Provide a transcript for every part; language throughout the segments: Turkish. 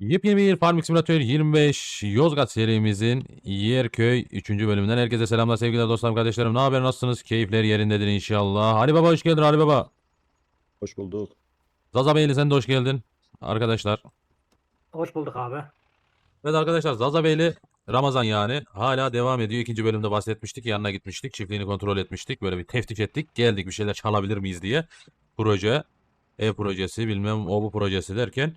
Yepyeni bir Farming Simulator 25 Yozgat serimizin Yerköy 3. bölümünden herkese selamlar sevgiler dostlarım kardeşlerim. Ne haber nasılsınız? Keyifler yerindedir inşallah. Ali Baba hoş geldin Ali Baba. Hoş bulduk. Zaza Beyli sen de hoş geldin. Arkadaşlar. Hoş bulduk abi. Evet arkadaşlar Zaza Beyli Ramazan yani hala devam ediyor. İkinci bölümde bahsetmiştik. Yanına gitmiştik. Çiftliğini kontrol etmiştik. Böyle bir teftiş ettik. Geldik bir şeyler çalabilir miyiz diye. Proje. Ev projesi bilmem o bu projesi derken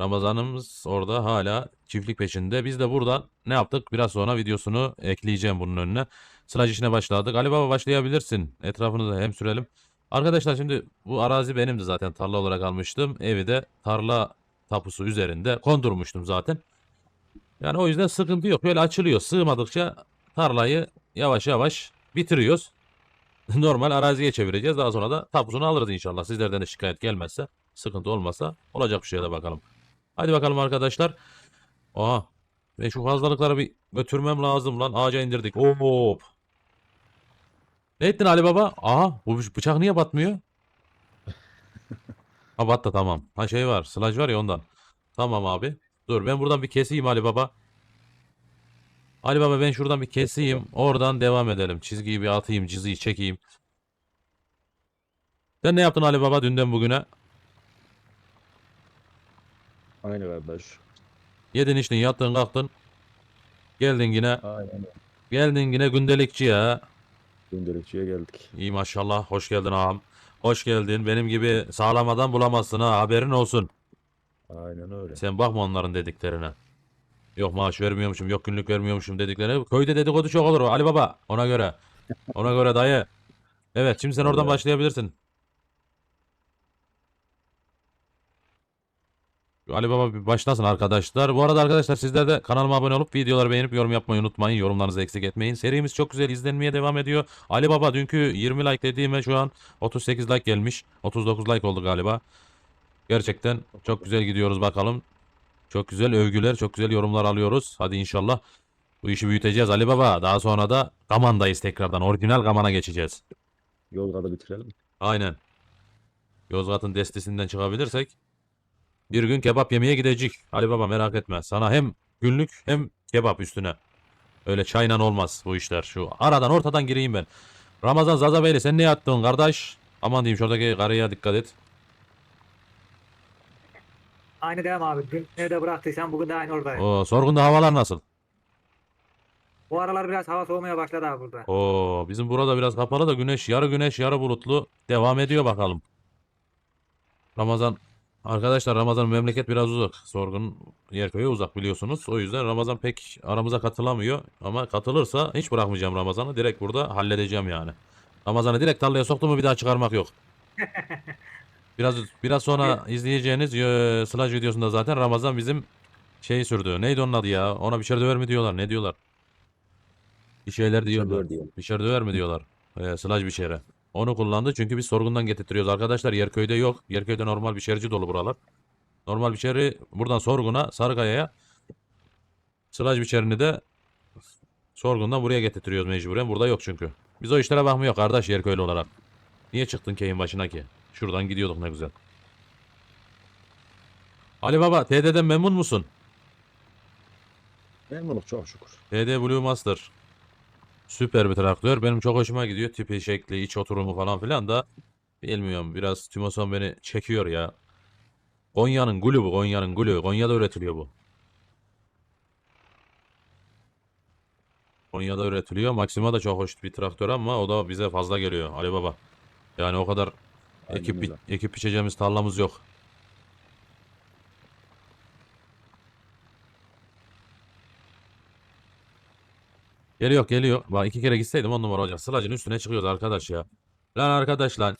Ramazanımız orada hala çiftlik peşinde. Biz de buradan ne yaptık? Biraz sonra videosunu ekleyeceğim bunun önüne. Sılaj işine başladık. Ali Baba başlayabilirsin. Etrafını da hem sürelim. Arkadaşlar şimdi bu arazi benimdi zaten. Tarla olarak almıştım. Evi de tarla tapusu üzerinde kondurmuştum zaten. Yani o yüzden sıkıntı yok. Böyle açılıyor. Sığmadıkça tarlayı yavaş yavaş bitiriyoruz. Normal araziye çevireceğiz. Daha sonra da tapusunu alırız inşallah. Sizlerden de şikayet gelmezse, sıkıntı olmazsa olacak bir şeye de bakalım. Hadi bakalım arkadaşlar. Aha. Ve şu fazlalıkları bir götürmem lazım lan. Ağaca indirdik. Hop. Ne ettin Ali Baba? Aha bu bıçak niye batmıyor? Ha battı tamam. Ha şey var. Sılaj var ya ondan. Tamam abi. Dur ben buradan bir keseyim Ali Baba. Ali Baba ben şuradan bir keseyim. Oradan devam edelim. Çizgiyi bir atayım. Çizgiyi çekeyim. Sen ne yaptın Ali Baba dünden bugüne? Aynı kardeş. Yedin içtin yattın kalktın. Geldin yine. Aynen. Geldin yine gündelikçi ya. Gündelikçiye geldik. İyi maşallah. Hoş geldin ağam. Hoş geldin. Benim gibi sağlam adam bulamazsın ha. Haberin olsun. Aynen öyle. Sen bakma onların dediklerine. Yok maaş vermiyormuşum, yok günlük vermiyormuşum dediklerine. Köyde dedikodu çok olur Ali Baba. Ona göre. Ona göre dayı. Evet şimdi sen oradan başlayabilirsin. Ali Baba bir başlasın arkadaşlar. Bu arada arkadaşlar sizler de kanalıma abone olup videoları beğenip yorum yapmayı unutmayın. Yorumlarınızı eksik etmeyin. Serimiz çok güzel izlenmeye devam ediyor. Ali Baba dünkü 20 like dediğime şu an 38 like gelmiş. 39 like oldu galiba. Gerçekten çok güzel gidiyoruz bakalım. Çok güzel övgüler, çok güzel yorumlar alıyoruz. Hadi inşallah bu işi büyüteceğiz Ali Baba. Daha sonra da Gaman'dayız tekrardan. Orijinal Gaman'a geçeceğiz. Yollarda bitirelim. Aynen. Yozgat'ın destesinden çıkabilirsek bir gün kebap yemeye gidecek. Ali Baba merak etme. Sana hem günlük hem kebap üstüne. Öyle çayla olmaz bu işler. Şu aradan ortadan gireyim ben. Ramazan Zaza Beyli sen ne yaptın kardeş? Aman diyeyim şuradaki karıya dikkat et. Aynı devam abi. Dün nerede bıraktıysan bugün de aynı oradayım. Oo, sorgunda havalar nasıl? Bu aralar biraz hava soğumaya başladı abi burada. Oo, bizim burada biraz kapalı da güneş yarı güneş yarı bulutlu devam ediyor bakalım. Ramazan arkadaşlar Ramazan memleket biraz uzak. Sorgun Yerköy'e uzak biliyorsunuz. O yüzden Ramazan pek aramıza katılamıyor ama katılırsa hiç bırakmayacağım Ramazan'ı. Direkt burada halledeceğim yani. Ramazan'ı direkt tarlaya soktu mu bir daha çıkarmak yok. Biraz biraz sonra izleyeceğiniz e, Slash videosunda zaten Ramazan bizim şey sürdü. Neydi onun adı ya? Ona bir şey döver mi diyorlar? Ne diyorlar? Bir şeyler diyorlar. Döver diyor. Biçer döver mi diyorlar? Ee, sılaj biçeri. Onu kullandı çünkü biz sorgundan getirtiyoruz arkadaşlar. Yerköy'de yok. Yerköy'de normal biçerici dolu buralar. Normal biçeri buradan sorguna, Sarıkaya'ya sılaj biçerini de sorgundan buraya getirtiyoruz mecburen. Burada yok çünkü. Biz o işlere bakmıyor kardeş Yerköylü olarak. Niye çıktın keyin başına ki? Şuradan gidiyorduk ne güzel. Ali Baba, TD'den memnun musun? Memnunum çok şükür. TD Blue Master. Süper bir traktör. Benim çok hoşuma gidiyor. Tipi, şekli, iç oturumu falan filan da bilmiyorum. Biraz Timoson beni çekiyor ya. Konya'nın gülü bu. Konya'nın gülü. Konya'da üretiliyor bu. Konya'da üretiliyor. Maxima da çok hoş bir traktör ama o da bize fazla geliyor Ali Baba. Yani o kadar ekip, ekip biçeceğimiz tarlamız yok. Geliyor geliyor. Bak iki kere gitseydim on numara olacak. Sılacın üstüne çıkıyoruz arkadaş ya. Lan arkadaş lan.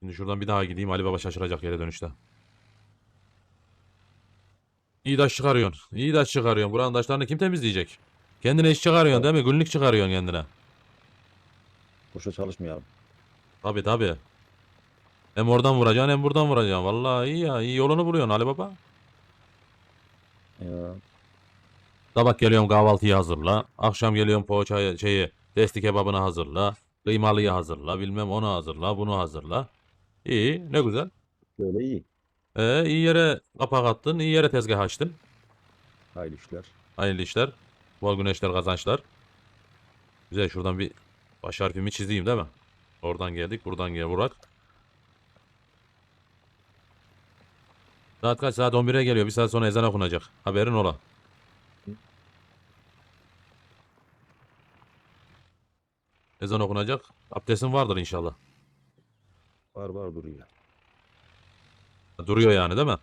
Şimdi şuradan bir daha gideyim. Ali Baba şaşıracak geri dönüşte. İyi taş çıkarıyorsun. İyi taş çıkarıyorsun. Buranın taşlarını kim temizleyecek? Kendine iş çıkarıyorsun değil mi? Günlük çıkarıyorsun kendine. Boşa çalışmayalım. Tabi tabi. Hem oradan vuracaksın hem buradan vuracaksın. Vallahi iyi ya. iyi yolunu buluyorsun Ali Baba. Ya. Sabah geliyorum kahvaltıyı hazırla. Akşam geliyorum poğaçayı şeyi testi kebabını hazırla. Kıymalıyı hazırla. Bilmem onu hazırla. Bunu hazırla. İyi ne güzel. Böyle iyi. Ee, iyi yere kapak attın, iyi yere tezgah açtın. Hayırlı işler. Hayırlı işler, bol güneşler, kazançlar. Güzel şuradan bir baş harfimi çizeyim değil mi? Oradan geldik, buradan gel Burak. Saat kaç? Saat 11'e geliyor. Bir saat sonra ezan okunacak. Haberin ola. Ezan okunacak. Abdestin vardır inşallah. Var var duruyor. Duruyor yani değil mi?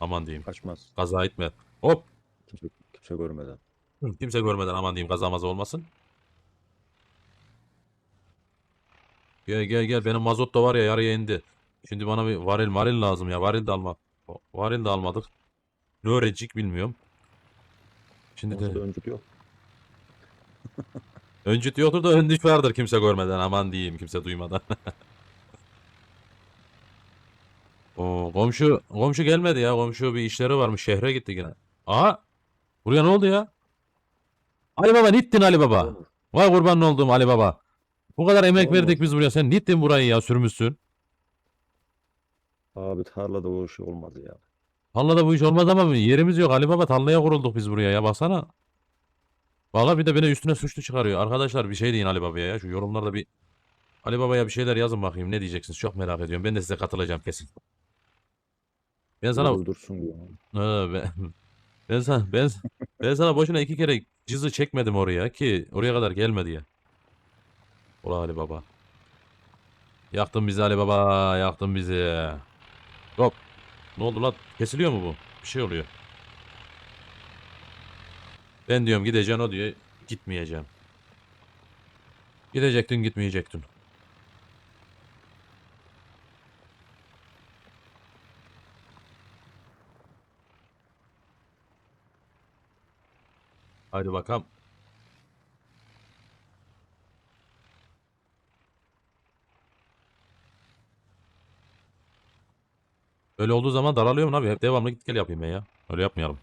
Aman diyeyim. Kaçmaz. Kaza etme. Hop. Kimse, kimse görmeden. Kimse görmeden aman diyeyim kazamaz olmasın. Gel gel gel benim mazot da var ya yarıya indi. Şimdi bana bir varil maril lazım ya. Varil de alma. Varil de almadık. Ne öğrenecek bilmiyorum. Şimdi Ortada de öncük yok. öncüt yoktur da öndük vardır kimse görmeden aman diyeyim kimse duymadan. O komşu komşu gelmedi ya. Komşu bir işleri varmış. Şehre gitti yine. Aha. Buraya ne oldu ya? Ali Baba nittin Ali Baba. Vay kurban olduğum Ali Baba. Bu kadar emek Olmaz. verdik biz buraya. Sen nittin burayı ya sürmüşsün. Abi tarlada o şey olmaz ya. Tarlada bu iş olmaz ama yerimiz yok Ali Baba. Tarlaya kurulduk biz buraya ya baksana. Valla bir de beni üstüne suçlu çıkarıyor. Arkadaşlar bir şey deyin Ali Baba'ya ya. Şu yorumlarda bir Ali Baba'ya bir şeyler yazın bakayım. Ne diyeceksiniz? Çok merak ediyorum. Ben de size katılacağım kesin. Ben sana Dursun diyor. Ha, ben, ben sana ben, ben sana boşuna iki kere cızı çekmedim oraya ki oraya kadar gelmedi ya. Ola Ali Baba. Yaktın bizi Ali Baba, yaktın bizi. Hop. Ne oldu lan? Kesiliyor mu bu? Bir şey oluyor. Ben diyorum gideceksin o diyor gitmeyeceğim. Gidecektin gitmeyecektin. Haydi bakalım. Öyle olduğu zaman daralıyorum abi. Hep devamlı git gel yapayım ben ya. Öyle yapmayalım.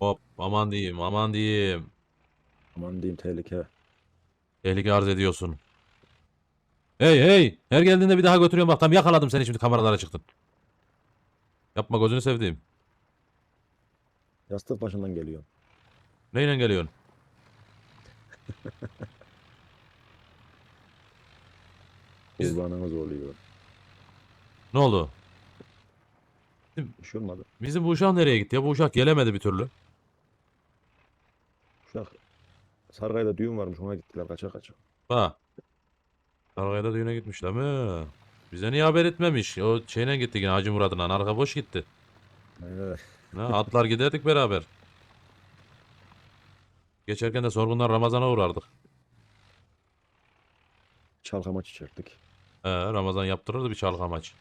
Hop aman diyeyim aman diyeyim. Aman diyeyim tehlike. Tehlike arz ediyorsun. Hey hey! Her geldiğinde bir daha götürüyorum bak tam yakaladım seni şimdi kameralara çıktın. Yapma gözünü sevdiğim. Yastık başından geliyor. Neyle geliyorsun? Biz- Kurbanınız oluyor. Ne oldu? Bir şey olmadı. Bizim bu uşak nereye gitti ya? Bu uşak gelemedi bir türlü. Uşak Sargay'da düğün varmış ona gittiler kaça kaça. Ha. Sarayda düğüne gitmişler mi? Bize niye haber etmemiş? O şeyle gitti yine Hacı Murat'la. Arka boş gitti. Evet. Ne, atlar giderdik beraber. Geçerken de sorgunlar Ramazan'a uğrardık. Çalkama çiçektik. He, Ramazan yaptırırdı bir çalkamaç.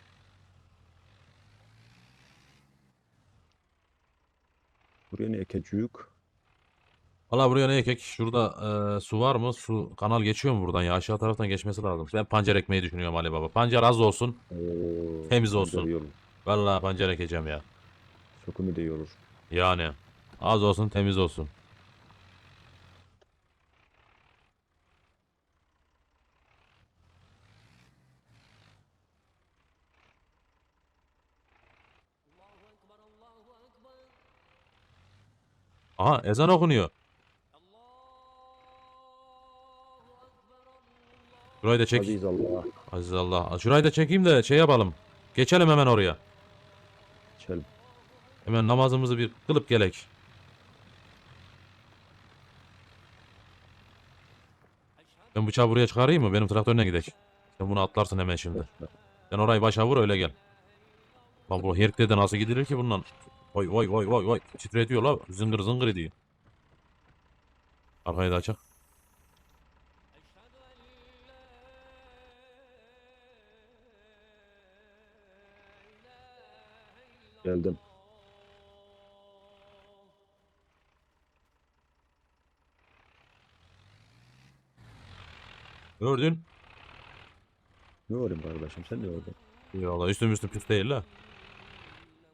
Buraya niye keçiyük? Valla buraya ne ekek? Şurada e, su var mı? Su kanal geçiyor mu buradan ya? Aşağı taraftan geçmesi lazım. Ben pancar ekmeyi düşünüyorum Ali Baba. Pancar az olsun. Oo, Temiz olsun. olur. Valla pancar ekeceğim ya. Sokumi de iyi olur. Yani az olsun temiz olsun. Aha ezan okunuyor. Şurayı da çek. Aziz Allah. Aziz Allah. Şurayı da çekeyim de şey yapalım. Geçelim hemen oraya. Çelim. Hemen namazımızı bir kılıp gelek. Ben bıçağı buraya çıkarayım mı? Benim traktörüne gidek. Sen bunu atlarsın hemen şimdi. Sen orayı başa vur öyle gel. Lan bu herkte de nasıl gidilir ki bundan? Vay vay vay vay vay. Titretiyor la. Zıngır zıngır ediyor. Arkayı da açak. Geldim. Gördün? Ne olayım kardeşim sen ne oldun? Ya Allah üstüm üstüm püs değil la.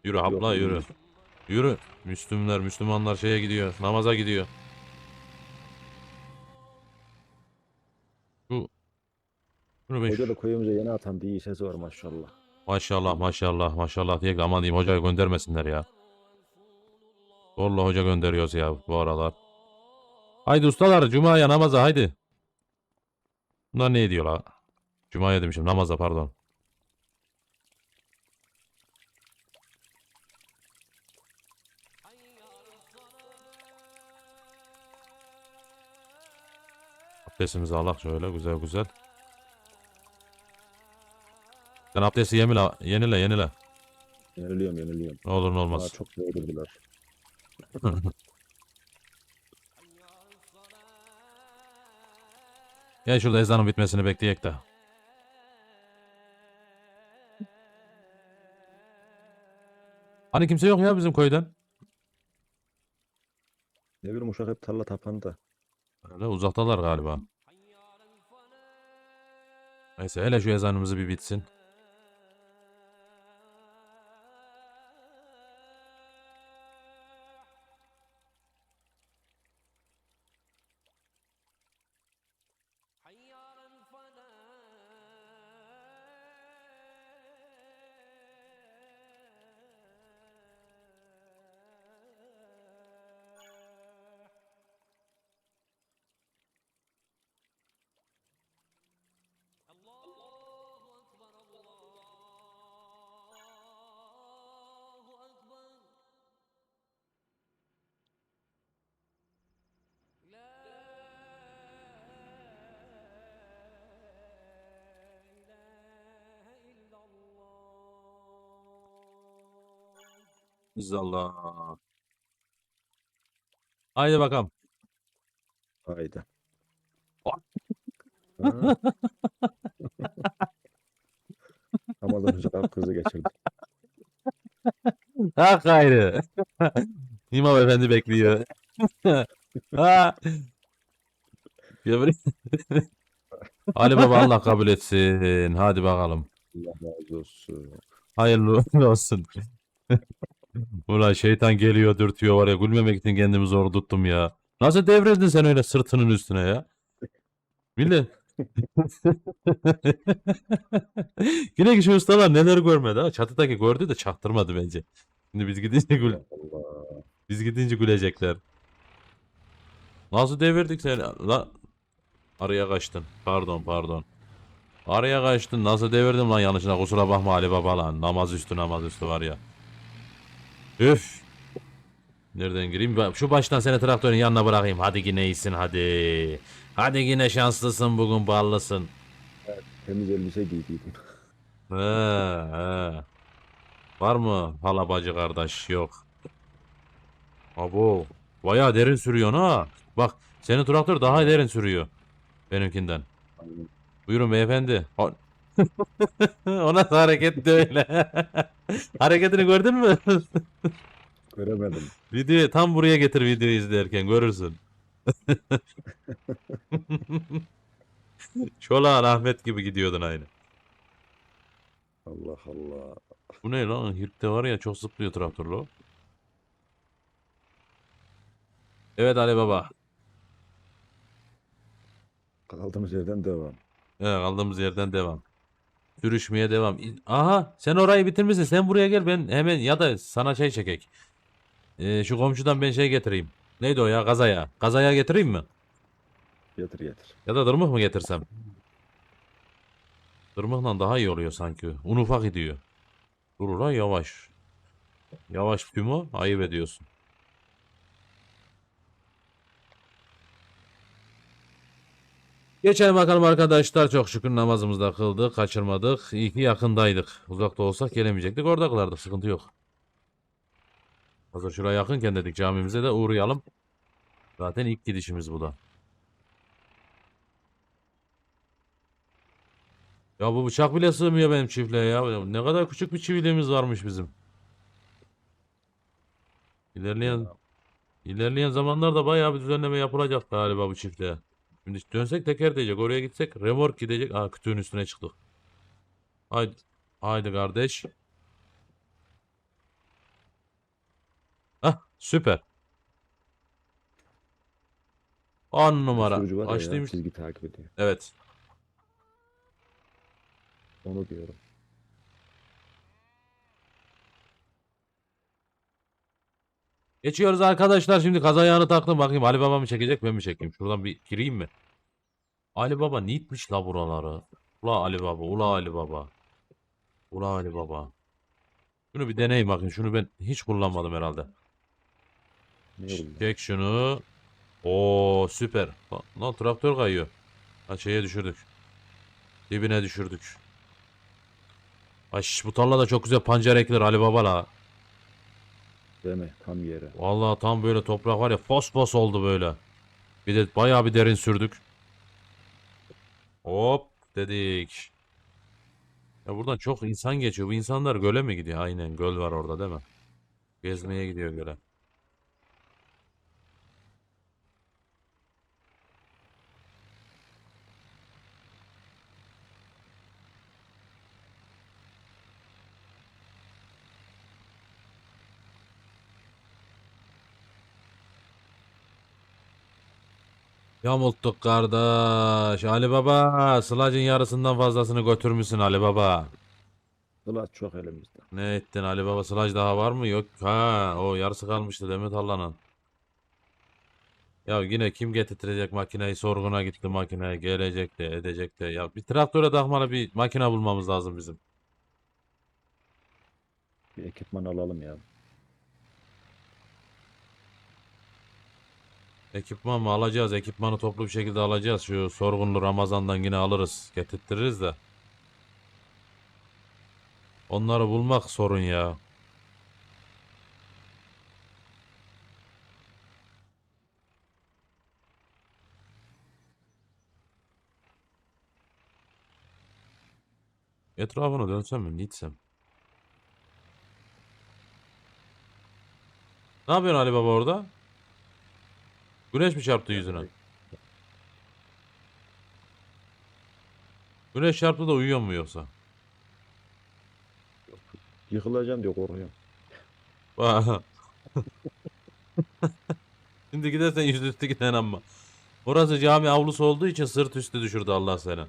Yürü abla Yok, yürü. yürü. Müslümler, Müslümanlar şeye gidiyor. Namaza gidiyor. Şu Şunu ben Hoca da köyümüze yeni atan bir sesi var maşallah. Maşallah maşallah maşallah diye aman diyeyim hocayı göndermesinler ya. Zorla hoca gönderiyoruz ya bu aralar. Haydi ustalar Cuma'ya namaza haydi. Bunlar ne ediyor la? Cuma'ya demişim namaza pardon. Abdestimizi alak şöyle güzel güzel. Sen abdesti yemile, yenile yenile. Yeniliyorum yeniliyorum. Ne olur ne olmaz. çok yoğdurdular. Gel şurada ezanın bitmesini bekleyek de. Hani kimse yok ya bizim köyden. Ne bileyim uşak hep tarla tapandı. Öyle uzaktalar galiba. Neyse hele şu ezanımızı bir bitsin. İzzallah. Haydi bakalım. Haydi. Ha. Ramazan Hoca kalp krizi geçirdi. Ha gayrı. İmam efendi bekliyor. ha. Ya böyle- Ali Baba Allah kabul etsin. Hadi bakalım. Allah razı olsun. Hayırlı olsun. Ulan şeytan geliyor dürtüyor var ya gülmemek için kendimi zor tuttum ya. Nasıl devrildin sen öyle sırtının üstüne ya? Millet. Yine ki şu ustalar neler görmedi ha. Çatıdaki gördü de çaktırmadı bence. Şimdi biz gidince gül biz gidince gülecekler. Nasıl devirdik seni? La araya kaçtın. Pardon pardon. Araya kaçtın. Nasıl devirdim lan yanlışına kusura bakma Ali Baba lan. Namaz üstü namaz üstü var ya. Üf. Nereden gireyim? Şu baştan seni traktörün yanına bırakayım. Hadi yine iyisin hadi. Hadi yine şanslısın bugün ballısın. Temiz elbise giydiydim. He, he. Var mı hala bacı kardeş? Yok. Abo. Bayağı derin sürüyor ha. Bak senin traktör daha derin sürüyor. Benimkinden. Aynen. Buyurun beyefendi. o nasıl hareket de öyle? Hareketini gördün mü? Göremedim. Video tam buraya getir videoyu izlerken görürsün. Çolağın Ahmet gibi gidiyordun aynı. Allah Allah. Bu ne lan? Hirtte var ya çok zıplıyor traktörle o. Evet Ali Baba. Kaldığımız yerden devam. Evet, kaldığımız yerden devam. Sürüşmeye devam. Aha sen orayı bitirmişsin. Sen buraya gel ben hemen ya da sana şey çekek. Ee, şu komşudan ben şey getireyim. Neydi o ya? Gazaya. Gazaya getireyim mi? Getir getir. Ya da dırmık mı getirsem? Dırmıkla daha iyi oluyor sanki. Un ufak gidiyor. Dur ulan yavaş. Yavaş Timo. Ayıp ediyorsun. Geçelim bakalım arkadaşlar. Çok şükür namazımızı da kıldık. Kaçırmadık. İyi ki yakındaydık. Uzakta olsak gelemeyecektik. Orada kılardık. Sıkıntı yok. Hazır şuraya yakınken dedik camimize de uğrayalım. Zaten ilk gidişimiz bu da. Ya bu bıçak bile sığmıyor benim çiftliğe ya. Ne kadar küçük bir çiftliğimiz varmış bizim. İlerleyen ilerleyen zamanlarda bayağı bir düzenleme yapılacak galiba bu çiftliğe. Şimdi dönsek teker diyecek. Oraya gitsek remork gidecek. Aa kütüğün üstüne çıktık. Haydi. Haydi kardeş. Süper. 10 numara. Ya, Açtıymış. çizgi takip ediyor. Evet. Onu diyorum. Geçiyoruz arkadaşlar. Şimdi kaza ayağını taktım. Bakayım Ali Baba mı çekecek ben mi çekeyim? Şuradan bir gireyim mi? Ali Baba nitmiş la buraları. Ula Ali Baba. Ula Ali Baba. Ula Ali Baba. Şunu bir deneyim bakayım. Şunu ben hiç kullanmadım herhalde. Çek şunu. Oo süper. Lan, traktör kayıyor. Ha şeye düşürdük. Dibine düşürdük. Ay şiş, bu tarla da çok güzel pancar ekilir Ali Baba la. Değil mi? Tam yere. Vallahi tam böyle toprak var ya fos fos oldu böyle. Bir de bayağı bir derin sürdük. Hop dedik. Ya buradan çok insan geçiyor. Bu insanlar göle mi gidiyor? Aynen göl var orada değil mi? Gezmeye gidiyor göle. Yamulttuk kardeş. Ali Baba, sılacın yarısından fazlasını götürmüşsün Ali Baba. Sıla çok elimizde. Ne ettin Ali Baba? Sılaj daha var mı? Yok. Ha, o yarısı kalmıştı Demet Allah'ın. Ya yine kim getirtecek makineyi? Sorguna gitti makine. Gelecek de, edecek de. Ya bir traktöre takmalı bir makine bulmamız lazım bizim. Bir ekipman alalım ya. Ekipman mı alacağız? Ekipmanı toplu bir şekilde alacağız. Şu sorgunlu Ramazan'dan yine alırız. Getirtiriz de. Onları bulmak sorun ya. Etrafını dönsem mi? Gitsem. Ne yapıyorsun Ali Baba orada? Güneş mi çarptı yüzüne? Güneş çarptı da uyuyor mu yoksa? Yıkılacağım diye korkuyorum. Şimdi gidersen yüzüstü giden ama. Orası cami avlusu olduğu için sırt üstü düşürdü Allah seni.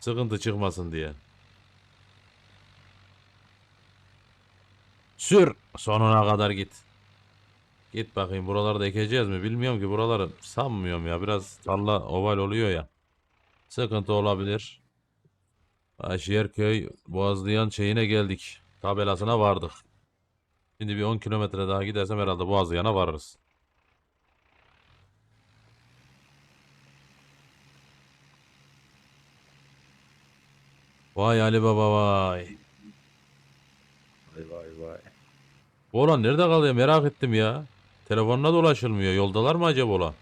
Sıkıntı çıkmasın diye. Sür sonuna kadar git. Git bakayım buralarda ekeceğiz mi bilmiyorum ki buraları sanmıyorum ya biraz tarla oval oluyor ya. Sıkıntı olabilir. Aşiyerköy Boğazlayan şeyine geldik. Tabelasına vardık. Şimdi bir 10 kilometre daha gidersem herhalde Boğazlayan'a varırız. Vay Ali Baba vay. Vay vay vay. Bu olan nerede kalıyor merak ettim ya. Telefonuna da ulaşılmıyor. Yoldalar mı acaba ola?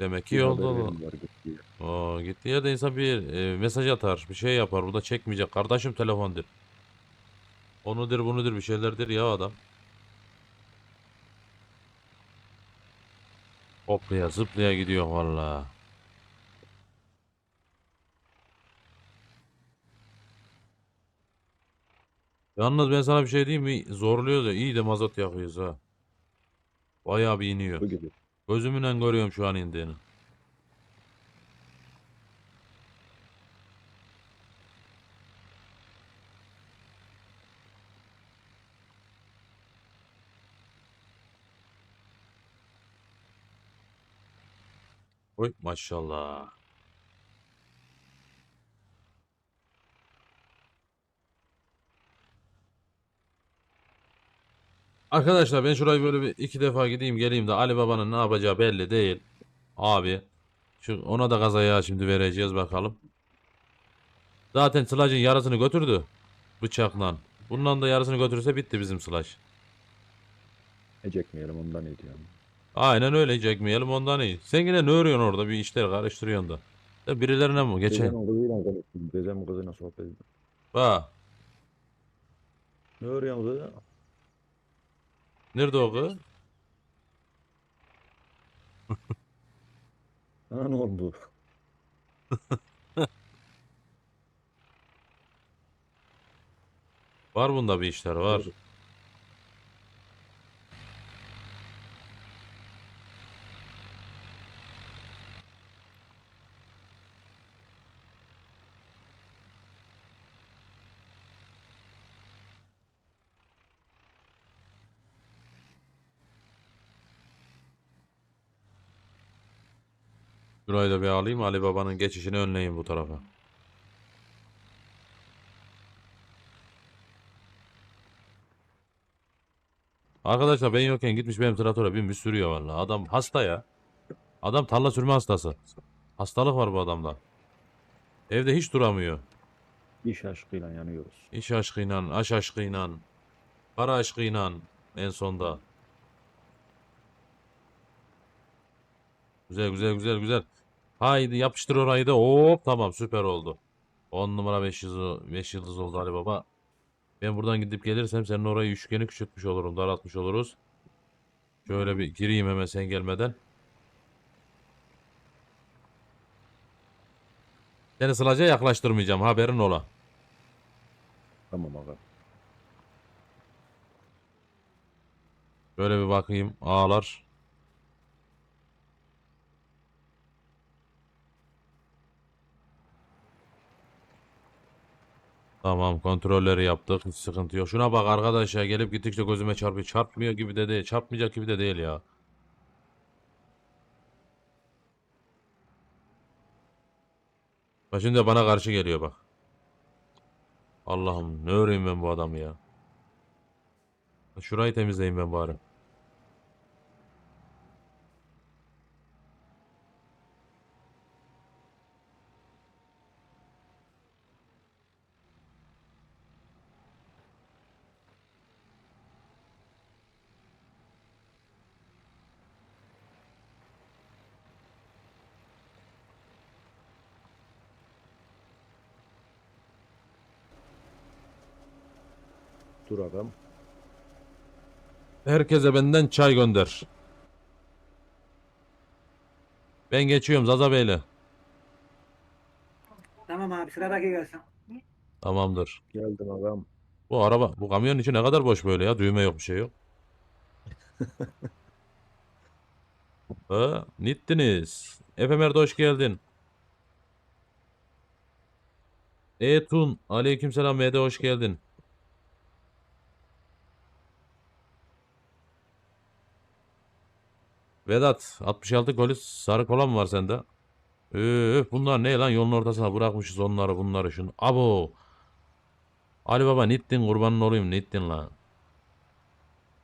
Demek ki Bir yolda. haberim var gitti. Oo, gittiği yerde insan bir e, mesaj atar, bir şey yapar. Burada çekmeyecek. Kardeşim telefondur. Onudur, bunudur, bir şeylerdir ya adam. Hoplaya zıplaya gidiyor valla. Yalnız ben sana bir şey diyeyim mi? Zorluyoruz ya. İyi de mazot yakıyoruz ha. Bayağı bir iniyor. Bu gibi. Gözümle görüyorum şu an indiğini. Oy maşallah. Arkadaşlar ben şurayı böyle bir iki defa gideyim geleyim de Ali Baba'nın ne yapacağı belli değil. Abi. Şu ona da kazaya şimdi vereceğiz bakalım. Zaten Sılaj'ın yarısını götürdü. Bıçakla. Bundan da yarısını götürürse bitti bizim Sılaj. Ecekmeyelim ondan ne diyorum. Aynen öyle çekmeyelim ondan iyi. Sen yine ne örüyorsun orada bir işler karıştırıyorsun da. Ya birilerine mi? Geçen. Dedemin kızıyla konuştum. Dedemin kızıyla sohbet ettim. Bak. Ne örüyorsun kız? Nerede o kız? Sana ne oldu? Var bunda bir işler var. Şurayı da bir alayım. Ali Baba'nın geçişini önleyin bu tarafa. Arkadaşlar ben yokken gitmiş benim traktöre binmiş sürüyor vallahi. Adam hasta ya. Adam tarla sürme hastası. Hastalık var bu adamda. Evde hiç duramıyor. İş aşkıyla yanıyoruz. İş aşkıyla, aş aşkıyla, para aşkıyla en sonda. Güzel güzel güzel güzel. Haydi yapıştır orayı da. Hop tamam süper oldu. 10 numara 5 yıldız, 5 yıldız oldu Ali Baba. Ben buradan gidip gelirsem senin orayı üçgeni küçültmüş olurum. Daraltmış oluruz. Şöyle bir gireyim hemen sen gelmeden. Seni sılaca yaklaştırmayacağım haberin ola. Tamam aga. Böyle bir bakayım ağlar. Tamam kontrolleri yaptık. Hiç sıkıntı yok. Şuna bak arkadaş ya gelip gittikçe gözüme çarpıyor. Çarpmıyor gibi de değil. Çarpmayacak gibi de değil ya. Bak şimdi bana karşı geliyor bak. Allah'ım ne öreyim ben bu adamı ya. Şurayı temizleyeyim ben bari. Agam. Herkese benden çay gönder. Ben geçiyorum Zaza Bey'le. Tamam abi sıradaki gelsin. Tamamdır. Geldim agam. Bu araba, bu kamyonun içi ne kadar boş böyle ya. Düğme yok bir şey yok. Ha, nittiniz. Efemer'de hoş geldin. Etun, aleykümselam Mehdi hoş geldin. Vedat, 66 koli sarı kola mı var sende? Üf, bunlar ne lan yolun ortasına bırakmışız onları bunları şunu. Abo. Ali Baba nittin kurbanın olayım nittin lan.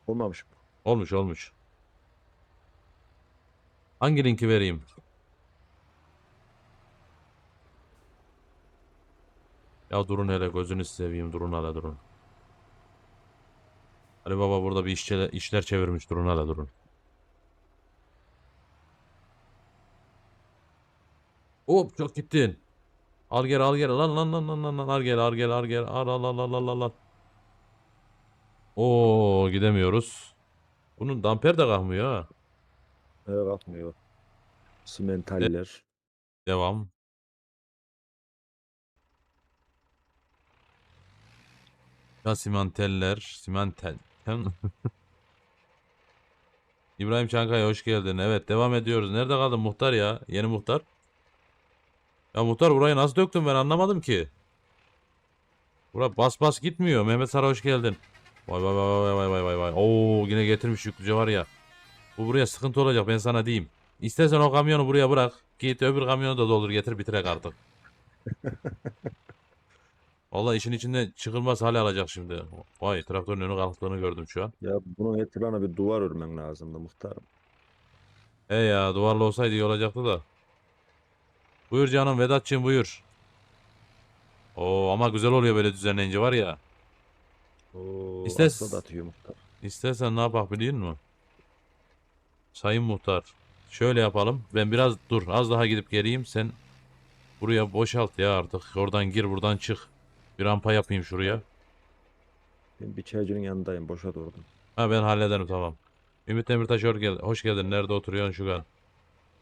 Olmamış mı? Olmuş olmuş. Hangi linki vereyim? Ya durun hele gözünü seveyim durun hele durun. Ali Baba burada bir işçiler, işler çevirmiş durun hele durun. Hop çok gittin. Al gel al gel lan lan lan lan lan lan al gel al gel al gel al al al al al al al. Oo gidemiyoruz. Bunun damper de kalkmıyor ha. Evet kalkmıyor. Simentaller. Devam. Ya simenteller, simentel. İbrahim Çankaya hoş geldin. Evet devam ediyoruz. Nerede kaldın muhtar ya? Yeni muhtar. Ya muhtar burayı nasıl döktün ben anlamadım ki. Bura bas bas gitmiyor. Mehmet Sara hoş geldin. Vay vay vay vay vay vay vay vay. Oo yine getirmiş yüklüce var ya. Bu buraya sıkıntı olacak ben sana diyeyim. İstersen o kamyonu buraya bırak. Git öbür kamyonu da doldur getir bitirek artık. Vallahi işin içinde çıkılmaz hale alacak şimdi. Vay traktörün önü kalktığını gördüm şu an. Ya bunun etrafına bir duvar örmen lazımdı muhtarım. He ya duvarlı olsaydı iyi olacaktı da. Buyur canım Vedatçığım buyur. Oo ama güzel oluyor böyle düzenleyince var ya. Oo, İstes- asla da atıyor muhtar. İstersen ne yapak biliyor musun? Sayın Muhtar. Şöyle yapalım. Ben biraz dur. Az daha gidip geleyim. Sen buraya boşalt ya artık. Oradan gir buradan çık. Bir rampa yapayım şuraya. Ben bir çaycının yanındayım. Boşa durdum. Ha ben hallederim tamam. Ümit Demirtaş hoş geldin. Hoş geldin. Nerede oturuyorsun şu an?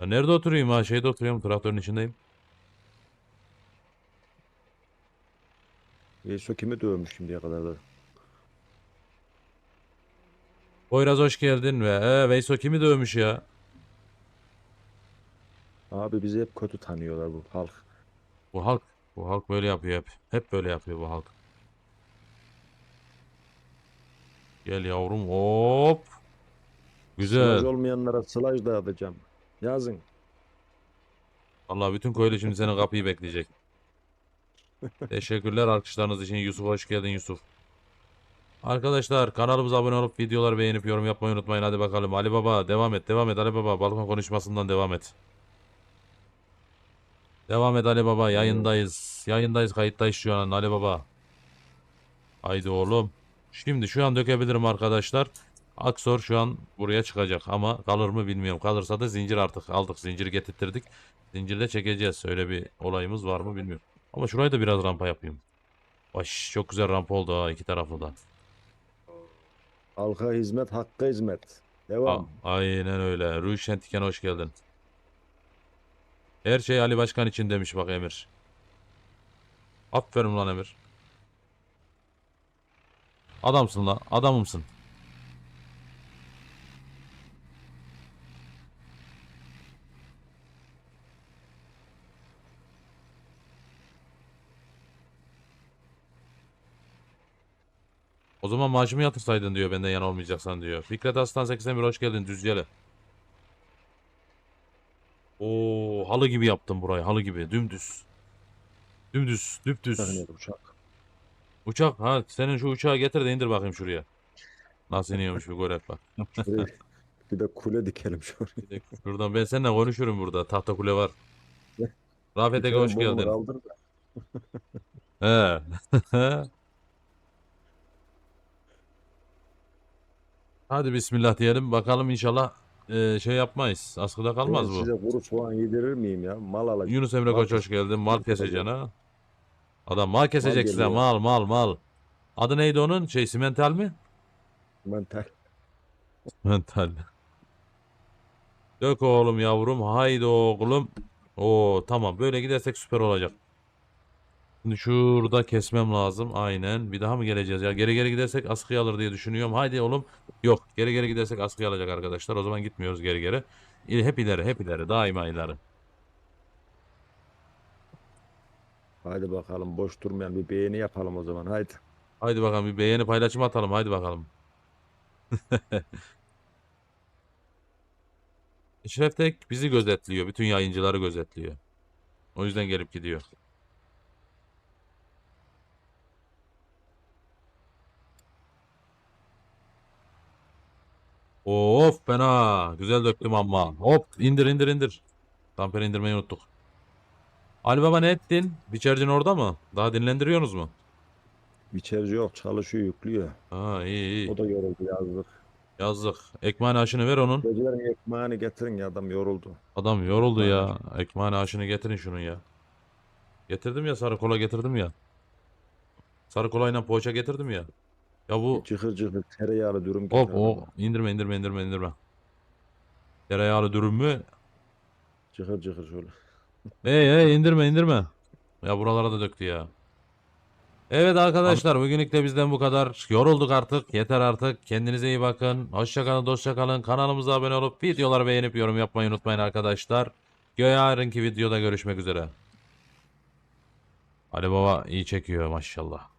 Ha, nerede oturayım ha? Şeyde oturuyorum. Traktörün içindeyim. Yeso kimi dövmüş şimdiye kadar da. Poyraz hoş geldin ve ee, Veyso kimi dövmüş ya? Abi bizi hep kötü tanıyorlar bu halk. Bu halk. Bu halk böyle yapıyor hep. Hep böyle yapıyor bu halk. Gel yavrum hop. Sılaj Güzel. olmayanlara sılaj dağıtacağım. Yazın. Vallahi bütün köylü şimdi senin kapıyı bekleyecek. Teşekkürler alkışlarınız için. Yusuf hoş geldin Yusuf. Arkadaşlar kanalımıza abone olup videoları beğenip yorum yapmayı unutmayın. Hadi bakalım. Ali Baba devam et. Devam et Ali Baba. Balkon konuşmasından devam et. Devam et Ali Baba. Yayındayız. Yayındayız. Kayıttayız şu an Ali Baba. Haydi oğlum. Şimdi şu an dökebilirim arkadaşlar. Aksor şu an buraya çıkacak ama kalır mı bilmiyorum. Kalırsa da zincir artık aldık. Zinciri getirttirdik. Zincirle çekeceğiz. Öyle bir olayımız var mı bilmiyorum. Ama şurayı da biraz rampa yapayım. Baş çok güzel rampa oldu ha iki taraflı da. Halka hizmet, hakka hizmet. A- Devam. aynen öyle. Ruhi Şentiken hoş geldin. Her şey Ali Başkan için demiş bak Emir. Aferin lan Emir. Adamsın lan. Adamımsın. O zaman maaşımı yatırsaydın diyor benden yana olmayacaksan diyor. Fikret Aslan 81 hoş geldin Düzceli. Oo halı gibi yaptım burayı halı gibi dümdüz. Dümdüz. Sahne uçak. Uçak ha senin şu uçağı getir de indir bakayım şuraya. Nasıl iniyormuş bir görev bak. Bir de kule dikelim şuraya. Şuradan ben seninle konuşurum burada. Tahta kule var. Rafet Ege hoş geldin. He. Hadi bismillah diyelim. Bakalım inşallah e, şey yapmayız. Askıda kalmaz Ben bu. Size kuru soğan yedirir miyim ya? Mal alacağım. Yunus Emre Mal Koç hoş geldin. Mal keseceksin ha. Adam mal kesecek size. geliyor. Mal mal mal. Adı neydi onun? Şey simental mi? Mental. Mental. Dök oğlum yavrum. Haydi oğlum. Oo tamam. Böyle gidersek süper olacak. Şimdi şurada kesmem lazım. Aynen. Bir daha mı geleceğiz ya? Geri geri gidersek askıya alır diye düşünüyorum. Haydi oğlum. Yok. Geri geri gidersek askıya alacak arkadaşlar. O zaman gitmiyoruz geri geri. Hep ileri, hep ileri. Daima ileri. Haydi bakalım boş durmayan bir beğeni yapalım o zaman. Haydi. Haydi bakalım bir beğeni paylaşım atalım. Haydi bakalım. Eşref Tek bizi gözetliyor. Bütün yayıncıları gözetliyor. O yüzden gelip gidiyor. Of fena. Güzel döktüm ama. Hop indir indir indir. Tamperi indirmeyi unuttuk. Ali Baba ne ettin? Biçercin orada mı? Daha dinlendiriyorsunuz mu? Biçerici yok çalışıyor yüklüyor. Ha iyi iyi. O da yoruldu yazdık. Yazdık. Ekmeğin aşını ver onun. Gecelerin ekmeğini getirin ya adam yoruldu. Adam yoruldu ya. Ekmeğin aşını getirin şunun ya. Getirdim ya sarı kola getirdim ya. Sarı kolayla poğaça getirdim ya. Ya bu Cıkır cıkır tereyağlı dürüm hop getir o adama. indirme indirme indirme indirme. Tereyağlı dürüm mü? Cıkır cıkır şöyle. Ey ey indirme indirme. Ya buralara da döktü ya. Evet arkadaşlar bugünlük de bizden bu kadar. Yorulduk artık. Yeter artık. Kendinize iyi bakın. Hoşça kalın, dostça kalın. Kanalımıza abone olup videoları beğenip yorum yapmayı unutmayın arkadaşlar. Yarınki videoda görüşmek üzere. Ali Baba iyi çekiyor maşallah.